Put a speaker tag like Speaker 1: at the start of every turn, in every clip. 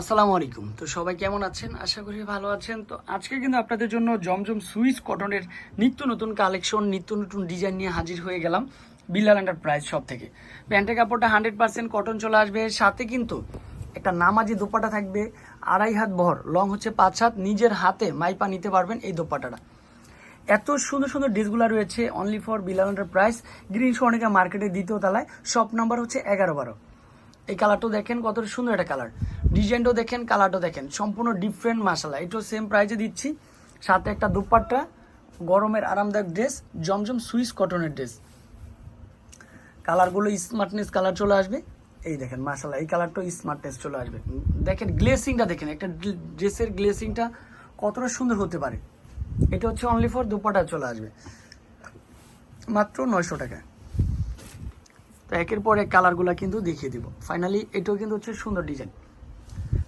Speaker 1: আসসালামু আলাইকুম। তো সবাই কেমন আছেন? আশা করি ভালো আছেন। তো আজকে কিন্তু আপনাদের জন্য জমজম সুইস কটনের নিত্য নতুন কালেকশন, নিত্য নতুন ডিজাইন নিয়ে হাজির হয়ে গেলাম বিল্লাল প্রাইস সব থেকে। প্যান্টের কাপড়টা হান্ড্রেড পার্সেন্ট কটন চলে আসবে। সাথে কিন্তু একটা নামাজি দোপাটা থাকবে, আড়াই হাত ভর। লং হচ্ছে পাঁচ হাত। নিজের হাতে মাইপা নিতে পারবেন এই দোপাটাটা। এত সুন্দর সুন্দর ডিসগুলো রয়েছে অনলি ফর বিলাল প্রাইস গ্রিন সোনিকা মার্কেটের দ্বিতীয় তলায়। শপ নাম্বার হচ্ছে এগারো বারো। এই কালারটাও দেখেন, কত সুন্দর একটা কালার। ডিজাইনটাও দেখেন, কালারটাও দেখেন। সম্পূর্ণ ডিফারেন্ট মাসালা এটাও সেম প্রাইজে দিচ্ছি। সাথে একটা দুপাট্টা, গরমের আরামদায়ক ড্রেস জমজম সুইস কটনের ড্রেস কালারগুলো স্মার্টনেস কালার চলে আসবে। এই দেখেন মাসালা এই কালারটাও স্মার্টনেস চলে আসবে। দেখেন গ্লেসিংটা দেখেন, একটা ড্রেসের গ্লেসিংটা কতটা সুন্দর হতে পারে। এটা হচ্ছে অনলি ফর দুপাটা চলে আসবে। মাত্র নয়শো টাকা। তো একের পর এক কালারগুলো কিন্তু দেখিয়ে দিব। ফাইনালি এটাও কিন্তু হচ্ছে সুন্দর ডিজাইন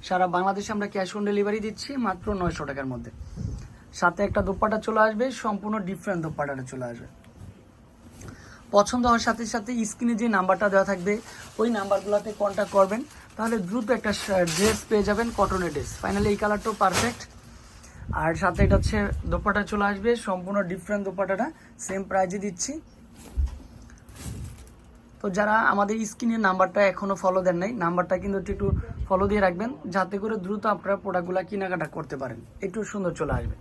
Speaker 1: সারা বাংলাদেশে আমরা ক্যাশ অন ডেলিভারি দিচ্ছি মাত্র নয়শো টাকার মধ্যে। সাথে একটা দোপাটা চলে আসবে, সম্পূর্ণ ডিফারেন্ট দোপাটাটা চলে আসবে। পছন্দ হওয়ার সাথে সাথে স্ক্রিনে যে নাম্বারটা দেওয়া থাকবে, ওই নাম্বারগুলোতে কন্ট্যাক্ট করবেন। তাহলে দ্রুত একটা ড্রেস পেয়ে যাবেন কটনের ড্রেস ফাইনালি এই কালারটাও পারফেক্ট আর সাথে এটা হচ্ছে দোপাটা চলে আসবে, সম্পূর্ণ ডিফারেন্ট দোপাটাটা। সেম প্রাইজে দিচ্ছি। তো যারা আমাদের স্ক্রিনের নাম্বারটা এখনও ফলো দেন নাই, নাম্বারটা কিন্তু একটু ফলো দিয়ে রাখবেন, যাতে করে দ্রুত আপনারা প্রোডাক্টগুলো কেনাকাটা করতে পারেন। একটু সুন্দর চলে আসবে।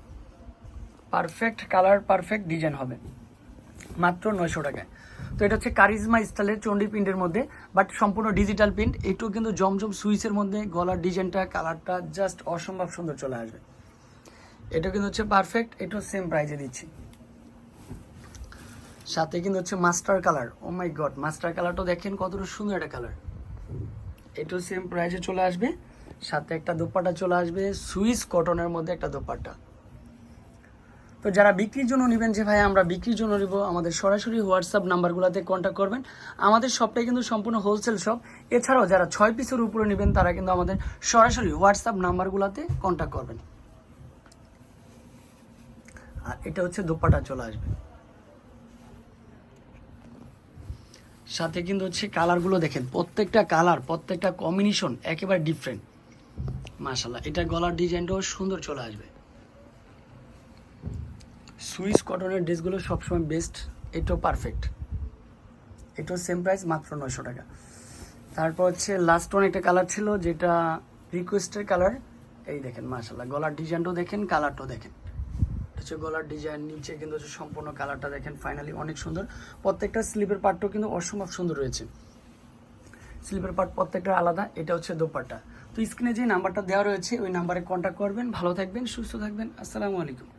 Speaker 1: পারফেক্ট কালার পারফেক্ট ডিজাইন হবে। মাত্র নয়শো টাকায়। তো এটা হচ্ছে কারিজমা স্টাইলের চণ্ডী প্রিন্টের মধ্যে বাট সম্পূর্ণ ডিজিটাল প্রিন্ট এটাও কিন্তু জমজম সুইচের মধ্যে গলার ডিজাইনটা কালারটা জাস্ট অসম্ভব সুন্দর চলে আসবে। এটা কিন্তু হচ্ছে পারফেক্ট এটাও সেম প্রাইজে দিচ্ছি। সাথে কিন্তু হচ্ছে master colour. Oh my god master কালারটাও দেখেন কতটা সুন্দর একটা কালার। এটাও সেম প্রাইসে চলে আসবে। সাথে একটা দোপাট্টা চলে আসবে, সুইস কটনের মধ্যে একটা দোপাট্টা। তো যারা বিক্রির জন্য নেবেন যে ভাই, আমরা বিক্রির জন্য নিব, আমাদের সরাসরি হোয়াটসঅ্যাপ নাম্বারগুলোতে কন্ট্যাক্ট করবেন। আমাদের শপটাই কিন্তু সম্পূর্ণ হোলসেল শপ এছাড়াও যারা ছয় পিসের উপরে নেবেন, তারা কিন্তু আমাদের সরাসরি হোয়াটসঅ্যাপ নাম্বারগুলোতে কন্ট্যাক্ট করবেন। আর এটা হচ্ছে দোপাট্টা চলে আসবে। সাথে কিন্তু হচ্ছে কালারগুলো দেখেন, প্রত্যেকটা কালার প্রত্যেকটা কম্বিনেশন একেবারে ডিফারেন্ট মাশাল্লাহ এটা গলার ডিজাইনটাও সুন্দর চলে আসবে। সুইস কটনের ড্রেসগুলো সবসময় বেস্ট এটাও পারফেক্ট এটাও সেম প্রাইস মাত্র নয়শো টাকা। তারপর হচ্ছে লাস্ট ওয়ান একটা কালার ছিল, যেটা রিকোয়েস্টের কালার এই দেখেন মাশাল্লাহ গলার ডিজাইনটাও দেখেন কালারটাও দেখেন। হচ্ছে গলার ডিজাইন নিচে কিন্তু হচ্ছে সম্পূর্ণ কালারটা দেখেন ফাইনালি অনেক সুন্দর। প্রত্যেকটা স্লিপের পার্টটাও কিন্তু অসম্ভব সুন্দর রয়েছে। স্লিপের পার্ট প্রত্যেকটা আলাদা, এটা হচ্ছে দোপাট্টা। তো স্ক্রিনে যে নাম্বারটা দেওয়া রয়েছে, ওই নাম্বারে কন্ট্যাক্ট করবেন। ভালো থাকবেন, সুস্থ থাকবেন। আসসালামু আলাইকুম।